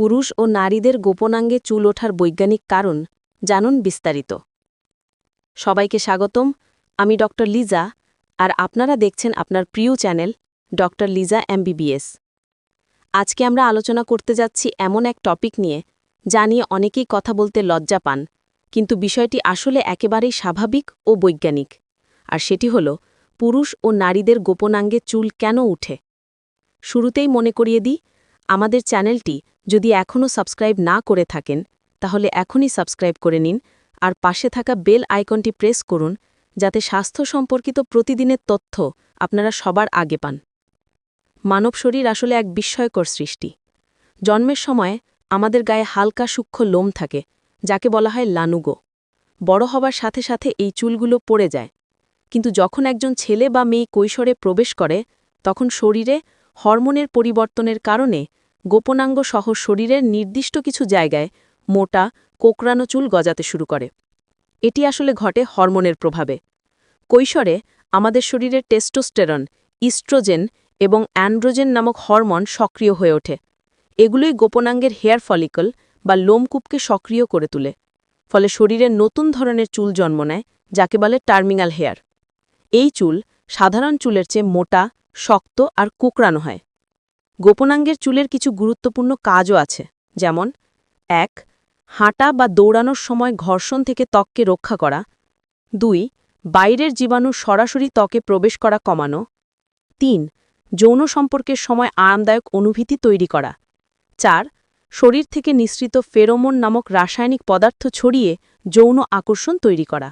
পুরুষ ও নারীদের গোপনাঙ্গে চুল ওঠার বৈজ্ঞানিক কারণ জানুন বিস্তারিত। সবাইকে স্বাগতম, আমি ড. লিজা, আর আপনারা দেখছেন আপনার প্রিয় চ্যানেল ড. লিজা এমবিবিএস। আজকে আমরা আলোচনা করতে যাচ্ছি এমন এক টপিক নিয়ে, যা নিয়ে অনেকেই কথা বলতে লজ্জা পান, কিন্তু বিষয়টি আসলে একেবারেই স্বাভাবিক ও বৈজ্ঞানিক, আর সেটি হল, পুরুষ ও নারীদের গোপনাঙ্গে চুল কেন উঠে? শুরুতেই মনে করিয়ে দিই আমাদের চ্যানেলটি যদি এখনও সাবস্ক্রাইব না করে থাকেন, তাহলে এখনই সাবস্ক্রাইব করে নিন আর পাশে থাকা বেল আইকনটি প্রেস করুন যাতে স্বাস্থ্য সম্পর্কিত প্রতিদিনের তথ্য আপনারা সবার আগে পান। মানব শরীর আসলে এক বিস্ময়কর সৃষ্টি। জন্মের সময় আমাদের গায়ে হালকা সূক্ষ্ম লোম থাকে, যাকে বলা হয় লানুগো। বড় হবার সাথে সাথে এই চুলগুলো পড়ে যায়। কিন্তু যখন একজন ছেলে বা মেয়ে কৈশোরে প্রবেশ করে, তখন শরীরে হরমোনের পরিবর্তনের কারণে গোপনাঙ্গ সহ শরীরের নির্দিষ্ট কিছু জায়গায় মোটা, কোকড়ানো চুল গজাতে শুরু করে। এটি আসলে ঘটে হরমোনের প্রভাবে। কৈশোরে আমাদের শরীরের টেস্টোস্টেরন, ইস্ট্রোজেন এবং অ্যান্ড্রোজেন নামক হরমোন সক্রিয় হয়ে ওঠে। এগুলোই গোপনাঙ্গের হেয়ার ফলিকল বা লোমকূপকে সক্রিয় করে তোলে। ফলে শরীরে নতুন ধরনের চুল জন্ম নেয়, যাকে বলে টার্মিনাল হেয়ার। এই চুল সাধারণ চুলের চেয়ে মোটা, শক্ত আর কুকড়ানো হয়। গোপনাঙ্গের চুলের কিছু গুরুত্বপূর্ণ কাজও আছে, যেমন, এক, হাঁটা বা দৌড়ানোর সময় ঘর্ষণ থেকে ত্বককে রক্ষা করা। দুই, বাইরের জীবাণু সরাসরি ত্বকে প্রবেশ করা কমানো। তিন, যৌন সম্পর্কের সময় আরামদায়ক অনুভূতি তৈরি করা। চার, শরীর থেকে নিঃসৃত ফেরোমোন নামক রাসায়নিক পদার্থ ছড়িয়ে যৌন আকর্ষণ তৈরি করা।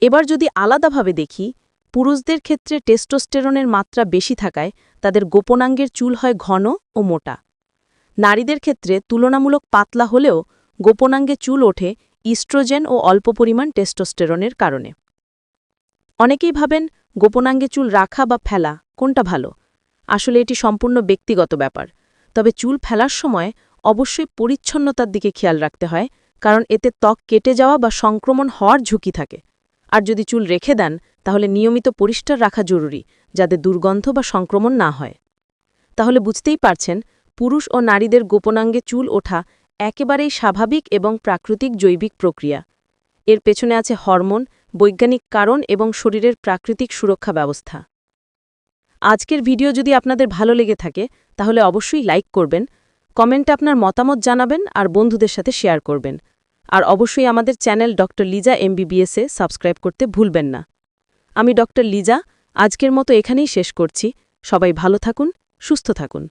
এবার যদি আলাদাভাবে দেখি পুরুষদের ক্ষেত্রে টেস্টোস্টেরনের মাত্রা বেশি থাকায় তাদের গোপনাঙ্গের চুল হয় ঘন ও মোটা। নারীদের ক্ষেত্রে তুলনামূলক পাতলা হলেও গোপনাঙ্গে চুল ওঠে ইস্ট্রোজেন ও অল্প পরিমাণ টেস্টোস্টেরনের কারণে। অনেকেই ভাবেন গোপনাঙ্গে চুল রাখা বা ফেলা কোনটা ভালো? আসলে এটি সম্পূর্ণ ব্যক্তিগত ব্যাপার। তবে চুল ফেলার সময় অবশ্যই পরিচ্ছন্নতার দিকে খেয়াল রাখতে হয়, কারণ এতে ত্বক কেটে যাওয়া বা সংক্রমণ হওয়ার ঝুঁকি থাকে। আর যদি চুল রেখে দেন, তাহলে নিয়মিত পরিষ্কার রাখা জরুরি, যাতে দুর্গন্ধ বা সংক্রমণ না হয়। তাহলে বুঝতেই পারছেন, পুরুষ ও নারীদের গোপনাঙ্গে চুল ওঠা একেবারেই স্বাভাবিক এবং প্রাকৃতিক জৈবিক প্রক্রিয়া। এর পেছনে আছে হরমোন, বৈজ্ঞানিক কারণ এবং শরীরের প্রাকৃতিক সুরক্ষা ব্যবস্থা। আজকের ভিডিও যদি আপনাদের ভালো লেগে থাকে, তাহলে অবশ্যই লাইক করবেন, কমেন্টে আপনার মতামত জানাবেন আর বন্ধুদের সাথে শেয়ার করবেন। আর অবশ্যই আমাদের চ্যানেল ডক্টর লিজা এমবিবিএসে সাবস্ক্রাইব করতে ভুলবেন না। আমি ডক্টর লিজা, আজকের মতো এখানেই শেষ করছি। সবাই ভালো থাকুন, সুস্থ থাকুন।